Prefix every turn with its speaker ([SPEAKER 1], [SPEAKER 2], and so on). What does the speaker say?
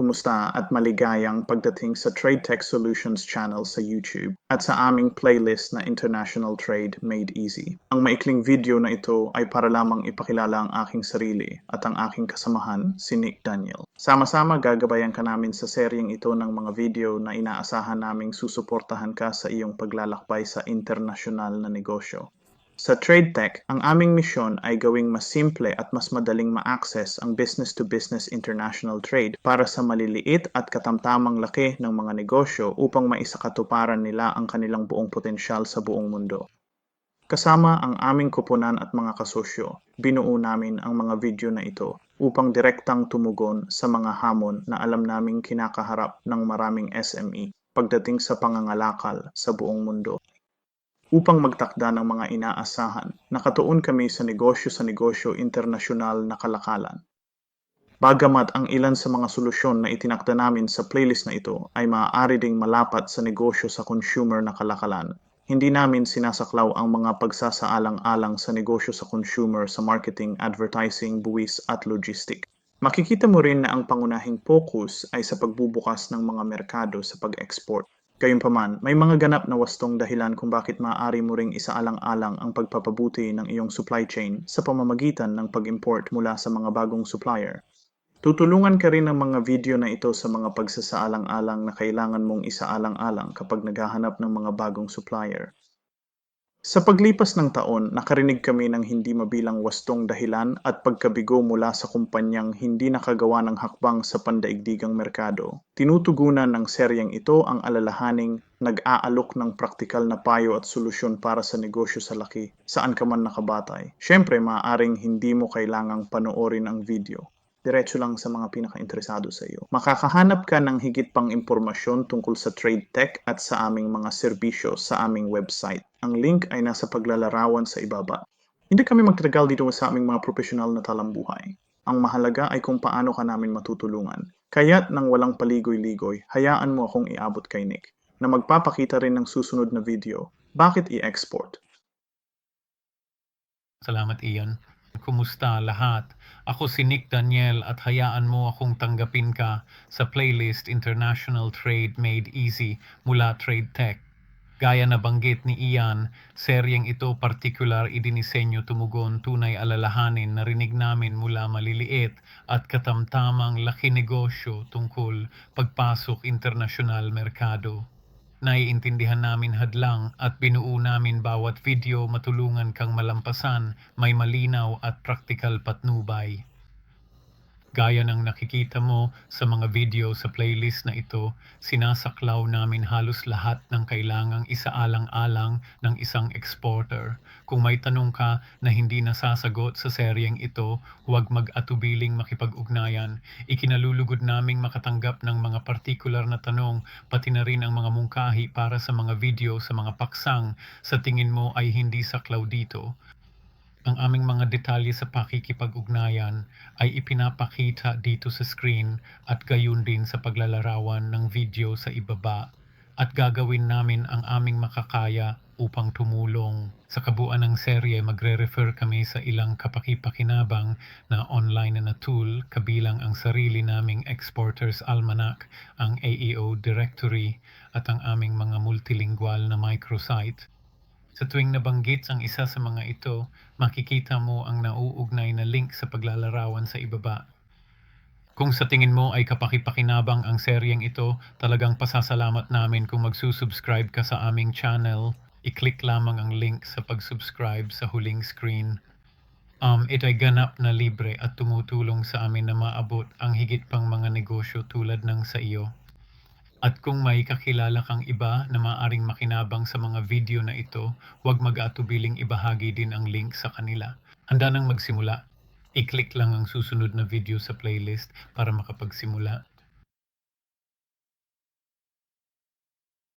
[SPEAKER 1] kumusta at maligayang pagdating sa Trade Tech Solutions channel sa YouTube at sa aming playlist na International Trade Made Easy. Ang maikling video na ito ay para lamang ipakilala ang aking sarili at ang aking kasamahan, si Nick Daniel. Sama-sama gagabayan ka namin sa seryeng ito ng mga video na inaasahan naming susuportahan ka sa iyong paglalakbay sa internasyonal na negosyo. Sa TradeTech, ang aming misyon ay gawing mas simple at mas madaling ma-access ang business-to-business international trade para sa maliliit at katamtamang laki ng mga negosyo upang maisakatuparan nila ang kanilang buong potensyal sa buong mundo. Kasama ang aming kupunan at mga kasosyo, binuo namin ang mga video na ito upang direktang tumugon sa mga hamon na alam naming kinakaharap ng maraming SME pagdating sa pangangalakal sa buong mundo upang magtakda ng mga inaasahan. Nakatuon kami sa negosyo sa negosyo internasyonal na kalakalan. Bagamat ang ilan sa mga solusyon na itinakda namin sa playlist na ito ay maaari ding malapat sa negosyo sa consumer na kalakalan, hindi namin sinasaklaw ang mga pagsasaalang-alang sa negosyo sa consumer sa marketing, advertising, buwis at logistic. Makikita mo rin na ang pangunahing focus ay sa pagbubukas ng mga merkado sa pag-export. Gayunpaman, may mga ganap na wastong dahilan kung bakit maaari mo ring isaalang-alang ang pagpapabuti ng iyong supply chain sa pamamagitan ng pag-import mula sa mga bagong supplier. Tutulungan ka rin ng mga video na ito sa mga pagsasaalang-alang na kailangan mong isaalang-alang kapag naghahanap ng mga bagong supplier. Sa paglipas ng taon, nakarinig kami ng hindi mabilang wastong dahilan at pagkabigo mula sa kumpanyang hindi nakagawa ng hakbang sa pandaigdigang merkado. Tinutugunan ng seryeng ito ang alalahaning nag-aalok ng praktikal na payo at solusyon para sa negosyo sa laki, saan ka man nakabatay. Siyempre, maaaring hindi mo kailangang panoorin ang video diretso lang sa mga pinaka-interesado sa iyo. Makakahanap ka ng higit pang impormasyon tungkol sa trade tech at sa aming mga serbisyo sa aming website. Ang link ay nasa paglalarawan sa ibaba. Hindi kami magtagal dito sa aming mga profesional na talambuhay. Ang mahalaga ay kung paano ka namin matutulungan. Kaya't nang walang paligoy-ligoy, hayaan mo akong iabot kay Nick na magpapakita rin ng susunod na video. Bakit i-export?
[SPEAKER 2] Salamat Ian. Kumusta lahat? Ako si Nick Daniel at hayaan mo akong tanggapin ka sa playlist International Trade Made Easy mula Trade Tech. Gaya na banggit ni Ian, seryeng ito partikular idinisenyo tumugon tunay alalahanin na rinig namin mula maliliit at katamtamang laki negosyo tungkol pagpasok internasyonal merkado. Naiintindihan namin hadlang at binuo namin bawat video matulungan kang malampasan, may malinaw at praktikal patnubay. Gaya ng nakikita mo sa mga video sa playlist na ito, sinasaklaw namin halos lahat ng kailangang isaalang-alang ng isang exporter. Kung may tanong ka na hindi nasasagot sa seryeng ito, huwag mag-atubiling makipag-ugnayan. Ikinalulugod naming makatanggap ng mga partikular na tanong, pati na rin ang mga mungkahi para sa mga video sa mga paksang sa tingin mo ay hindi saklaw dito. Ang aming mga detalye sa pakikipag-ugnayan ay ipinapakita dito sa screen at gayon din sa paglalarawan ng video sa ibaba at gagawin namin ang aming makakaya upang tumulong. Sa kabuuan ng serye, magre-refer kami sa ilang kapakipakinabang na online na tool kabilang ang sarili naming Exporters Almanac, ang AEO Directory at ang aming mga multilingual na microsite. Sa tuwing nabanggit ang isa sa mga ito, makikita mo ang nauugnay na link sa paglalarawan sa ibaba. Kung sa tingin mo ay kapakipakinabang ang seryeng ito, talagang pasasalamat namin kung magsusubscribe ka sa aming channel. I-click lamang ang link sa pag-subscribe sa huling screen. Um, ito ay ganap na libre at tumutulong sa amin na maabot ang higit pang mga negosyo tulad ng sa iyo. At kung may kakilala kang iba na maaring makinabang sa mga video na ito, huwag mag-atubiling ibahagi din ang link sa kanila. Handa nang magsimula. I-click lang ang susunod na video sa playlist para makapagsimula.